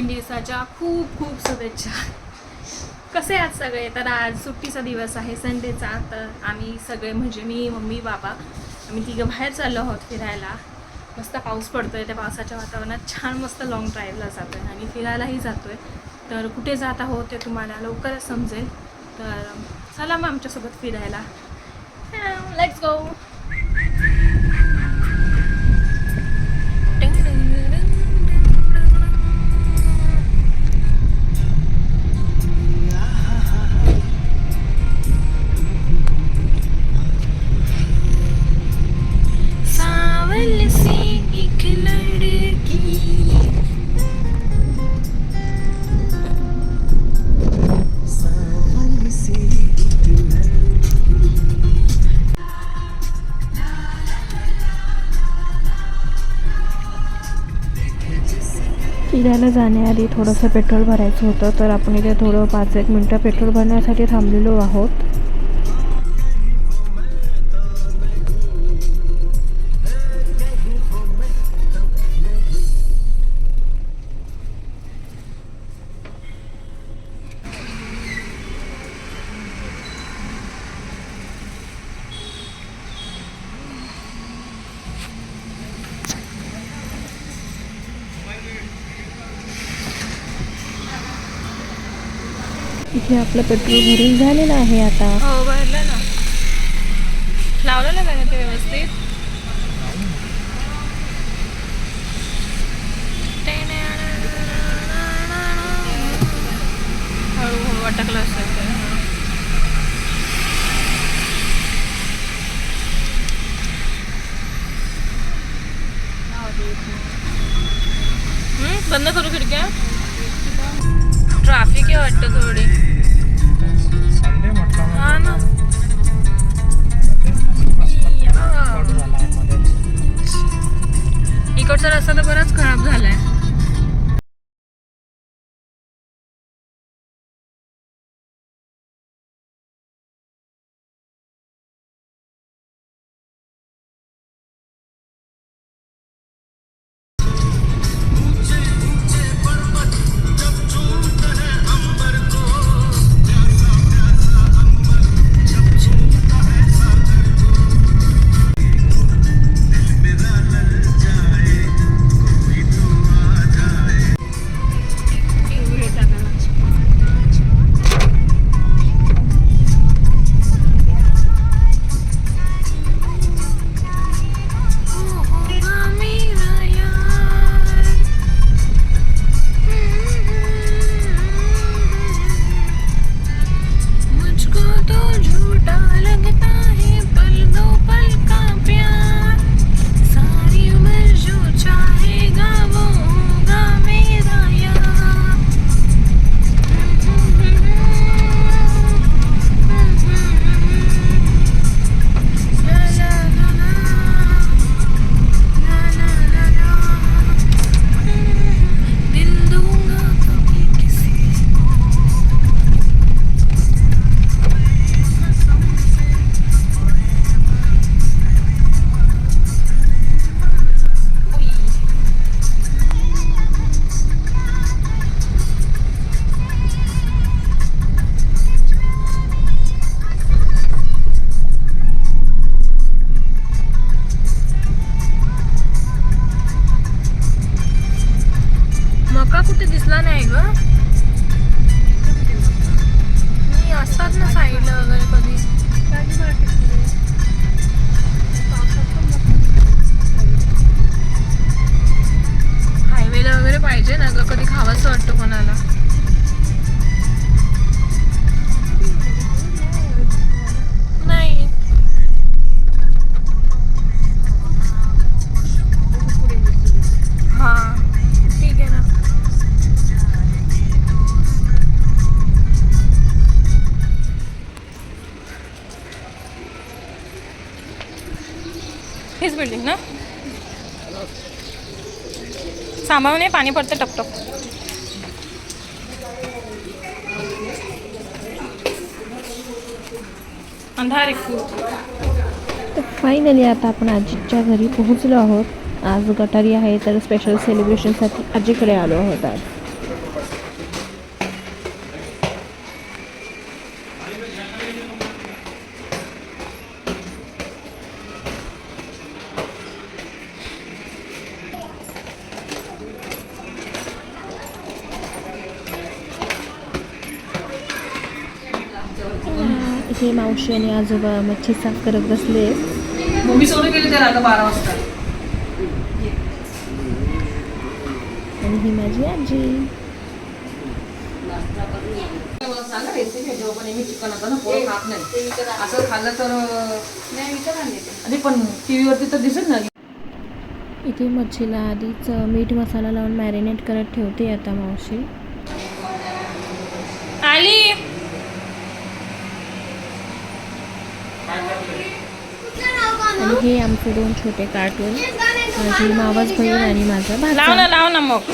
नवीन दिवसाच्या खूप खूप शुभेच्छा. कसे आहात सगळे? तर आज सुट्टीचा दिवस आहे संडेचा. तर आम्ही सगळे म्हणजे मी मम्मी बाबा आम्ही तिघं बाहेर चाललो आहोत फिरायला. मस्त पाऊस पडतो आहे त्या पावसाच्या वातावरणात छान मस्त लॉंग ड्राईव्हला जातो आहे आणि फिरायलाही जातो आहे तर कुठे जात आहोत ते तुम्हाला लवकरच समजेल. तर चला मग आमच्यासोबत फिरायला. लेट्स गो फिरायला जाण्याआधी थोडंसं पेट्रोल भरायचं होतं तर आपण इथे थोडं पाच एक मिनटं पेट्रोल भरण्यासाठी थांबलेलो आहोत. इथे आपलं पेट्रोल भरून झालेलं आहे आता. हो भरलं ना. लावलेलं का ते व्यवस्थित. हळूहळू अटकलं असेल ते. बंद करू खिडक्या. ट्रॅफिक आहे वाटतं थोडी. इकडचा रस्ता तर बराच खराब झालाय. मका कुठे दिसला नाही ग? मी असतात ना साईडला वगैरे कधी. हायवेला वगैरे पाहिजे ना ग कधी खावासं वाटतं कोणाला. हीच ना? सांभाळून नाही पाणी पडतं टपटप अंधार तर फायनली आता आपण आजीच्या घरी पोहोचलो आहोत. आज गटारी आहे तर स्पेशल सेलिब्रेशनसाठी आजीकडे आलो आहोत आज. इथे मावशी आणि आजोबा मच्छी साफ करत बसले. मम्मी सोडून गेली त्याला आता बारा वाजता. आणि ही माझी आजी. मला सांगा रेसिपी जेव्हा पण नेहमी चिकन आता ना पोरं खात नाही. असं खाल्लं तर पण टी व्हीवरती तर दिसत नाही. इथे मच्छीला आधीच मीठ मसाला लावून मॅरिनेट करत ठेवते आता मावशी. आणि हे आमचे दोन छोटे कार्टून. माझी मावस बहीण आणि माझा लाव ना लाव ना मग.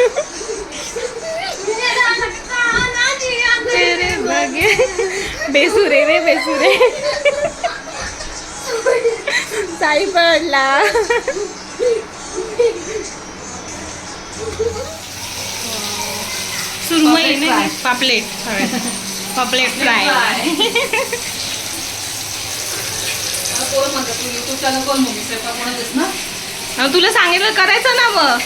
रे बघे बेसुरे रे बेसुरे. साई पडला. सुरमई नाही पापलेट. पापलेट फ्राय पोरं म्हणतात तू युट्यूब चॅनल कोण मम्मी स्वयंपाक कोणाच ना तुला सांगितलं करायचं ना मग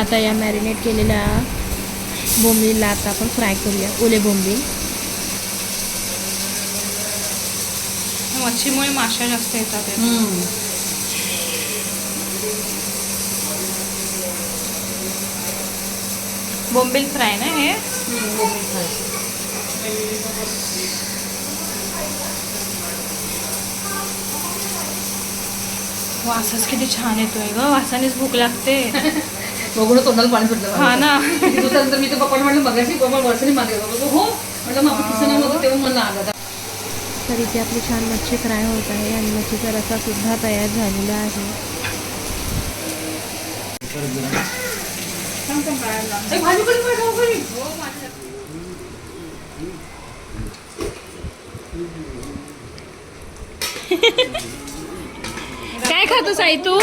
आता या मॅरिनेट केलेल्या बोंबीलला आता आपण फ्राय करूया. ओले बोंबील. मच्छीमुळे माशा जास्त येतात. बोंबील फ्राय ना हे? वासच किती छान येतोय ग. वासानेच भूक लागते. बघून तोंडाला पाणी सुटलं हा ना. दिवसानंतर मी तर पप्पा म्हणलं मगाशी पप्पा वर्षाने मागे हो. म्हटलं मग तेव्हा मला आला. तर इथे आपली छान मच्छी फ्राय होत आहे आणि मच्छीचा रसा सुद्धा तयार झालेला आहे. काय खातो साई तू?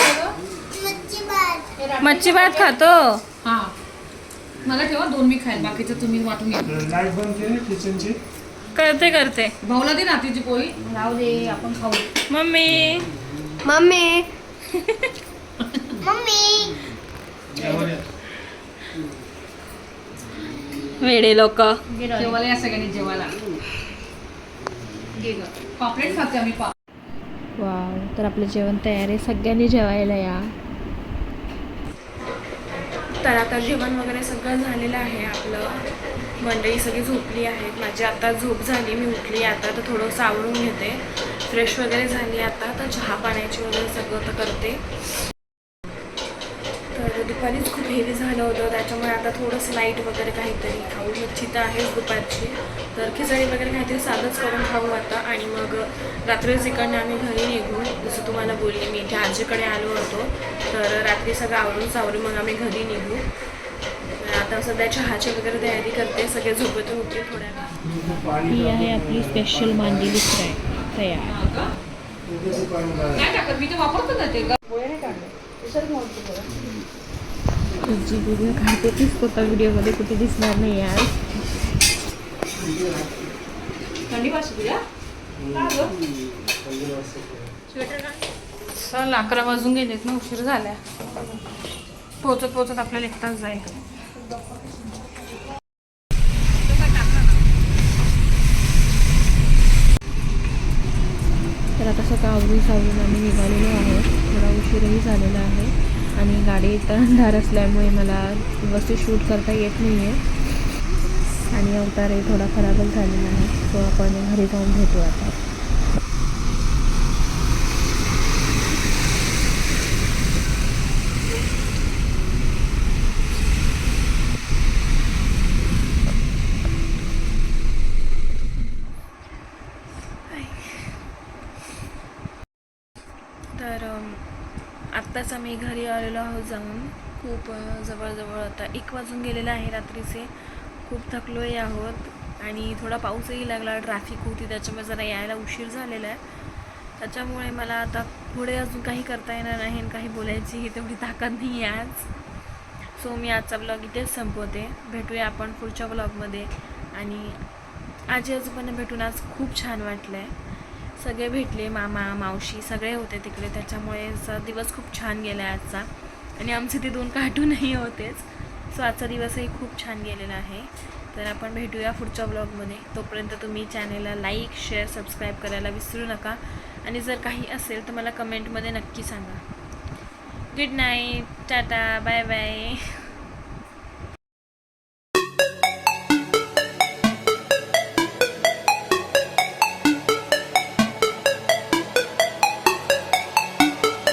मच्छी भात खातो? हा. मला ठेवा दोन मी खाईल बाकीचं तुम्ही वाटून घ्या. करते करते. भाऊला दे नातीची पोळी. राहू दे आपण खाऊ. मम्मी. मम्मी. मम्मी. वेडे लोक. जेवायला या सगळ्यांनी जेवायला. घे गं. पापलेट खाते आम्ही पा वाव तर आपलं जेवण तयार आहे. सगळ्यांनी जेवायला या. तर आता जेवण वगैरे सगळं झालेलं आहे आपलं. मंडळी सगळी झोपली आहेत माझी आता झोप झाली मी उठली. आता तर थोडंसं आवरून घेते. फ्रेश वगैरे झाली आता तर चहा पाण्याची वगैरे सगळं तर करते. दुपारीच खूप हेवी झालं होतं. त्याच्यामुळे आता थोडंसं लाइट वगैरे काहीतरी खाऊ. मच्छी तर आहेच दुपारची. तर खिचडी वगैरे काहीतरी साधंच करून खाऊ आता. आणि मग रात्रीच इकडनं आम्ही घरी निघू जसं तुम्हाला बोलले मी इथे आजीकडे आलो होतो. तर रात्री सगळं आवरून सावरून मग आम्ही घरी निघू. आता सध्या चहाची वगैरे तयारी करते. सगळे झोपेतून उठले थोड्या ही आहे आपली स्पेशल मांडलेली फ्राय तयार. नाही टाकत. मी ते वापरतो ना ते. जी व्हिडिओ काढते. तीच स्वतः व्हिडिओमध्ये कुठे दिसणार नाही आज चल अकरा वाजून गेलेत ना उशीर झाल्या. पोचत पोचत आपल्याला एक तास जाईल. तर आता सकाळ आवरून सावरून आम्ही निघालेलो आहोत. थोडा उशीरही झालेला आहे. आणि गाडी तर अंधार असल्यामुळे मला वस्तू शूट करता येत नाही आहे आणि अवतारही थोडा खराबच झालेला आहे तो आपण घरी जाऊन भेटू आता. तर आत्ताच आम्ही घरी आलेलो आहोत जाऊन. खूप जवळजवळ आता एक वाजून गेलेलं आहे रात्रीचे. खूप थकलोही आहोत आणि थोडा पाऊसही लागला. ट्रॅफिक होती त्याच्यामुळे जरा यायला उशीर झालेला आहे. त्याच्यामुळे मला आता पुढे अजून काही करता येणार नाही आणि काही बोलायची तेवढी ताकद नाही आहे आज. सो मी आजचा ब्लॉग इथेच संपवते. भेटूया आपण पुढच्या ब्लॉगमध्ये. आणि आजी आजोबांना भेटून आज खूप छान वाटलं आहे सगळे भेटले मामा मावशी सगळे होते तिकडे. त्याच्यामुळे असा दिवस खूप छान गेला आहे आजचा. आणि आमचे ते दोन कार्टूनही होतेच. सो आजचा दिवसही खूप छान गेलेला आहे. तर आपण भेटूया पुढच्या ब्लॉगमध्ये तोपर्यंत तुम्ही चॅनेलला लाईक शेअर सबस्क्राईब करायला विसरू नका. आणि जर काही असेल तर मला कमेंटमध्ये नक्की सांगा. Good night tata bye bye